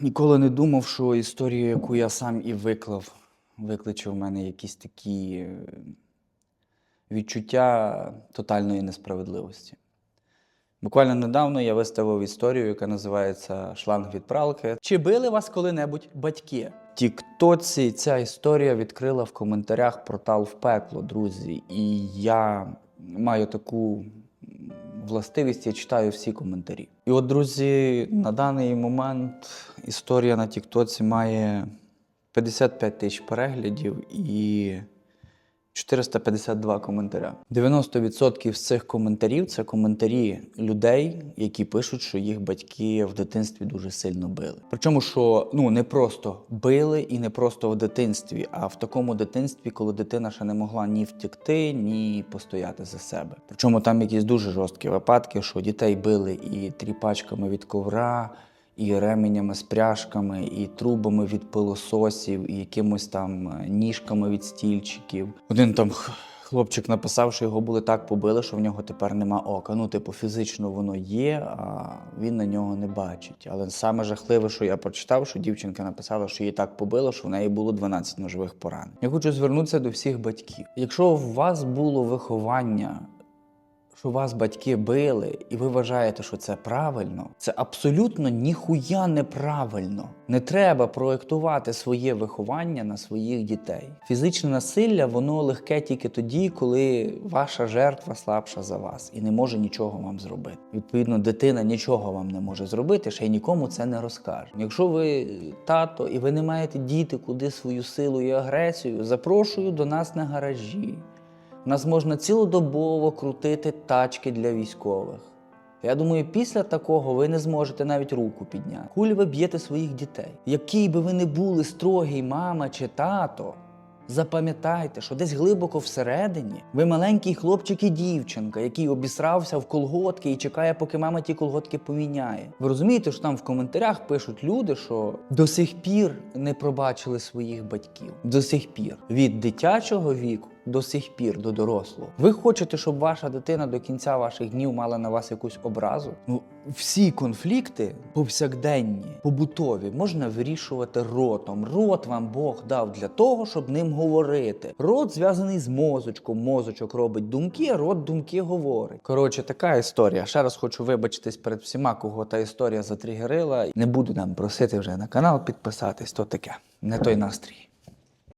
Ніколи не думав, що історію, яку я сам і виклав, викличе в мене якісь такі е, відчуття тотальної несправедливості. Буквально недавно я виставив історію, яка називається Шланг від пралки. Чи били вас коли-небудь батьки? Тіктоці ця історія відкрила в коментарях портал в пекло, друзі. І я маю таку властивість, я читаю всі коментарі. І от, друзі, на даний момент історія на Тіктоці має 55 тисяч переглядів і 452 коментаря. 90% з цих коментарів це коментарі людей, які пишуть, що їх батьки в дитинстві дуже сильно били. Причому, що ну не просто били і не просто в дитинстві, а в такому дитинстві, коли дитина ще не могла ні втекти, ні постояти за себе. Причому там якісь дуже жорсткі випадки, що дітей били і тріпачками від ковра і ременями з пряжками, і трубами від пилососів, і якимось там е, ніжками від стільчиків. Один там хлопчик написав, що його були так побили, що в нього тепер нема ока. Ну, типу, фізично воно є, а він на нього не бачить. Але саме жахливе, що я прочитав, що дівчинка написала, що її так побило, що в неї було 12 ножових поранень. Я хочу звернутися до всіх батьків. Якщо у вас було виховання що вас батьки били, і ви вважаєте, що це правильно, це абсолютно ніхуя неправильно. Не треба проєктувати своє виховання на своїх дітей. Фізичне насилля воно легке тільки тоді, коли ваша жертва слабша за вас і не може нічого вам зробити. Відповідно, дитина нічого вам не може зробити, ще й нікому це не розкаже. Якщо ви тато і ви не маєте діти, куди свою силу і агресію, запрошую до нас на гаражі. Нас можна цілодобово крутити тачки для військових. Я думаю, після такого ви не зможете навіть руку підняти. Кулі ви б'єте своїх дітей. Який би ви не були строгий мама чи тато, запам'ятайте, що десь глибоко всередині ви маленький хлопчик і дівчинка, який обісрався в колготки і чекає, поки мама ті колготки поміняє. Ви розумієте, що там в коментарях пишуть люди, що до сих пір не пробачили своїх батьків. До сих пір від дитячого віку до сих пір до дорослого. Ви хочете, щоб ваша дитина до кінця ваших днів мала на вас якусь образу? Ну, всі конфлікти повсякденні, побутові, можна вирішувати ротом. Рот вам Бог дав для того, щоб ним говорити. Рот зв'язаний з мозочком. Мозочок робить думки, а рот думки говорить. Коротше, така історія. Ще раз хочу вибачитись перед всіма, кого та історія затригерила. Не буду нам просити вже на канал підписатись, то таке. Не той настрій.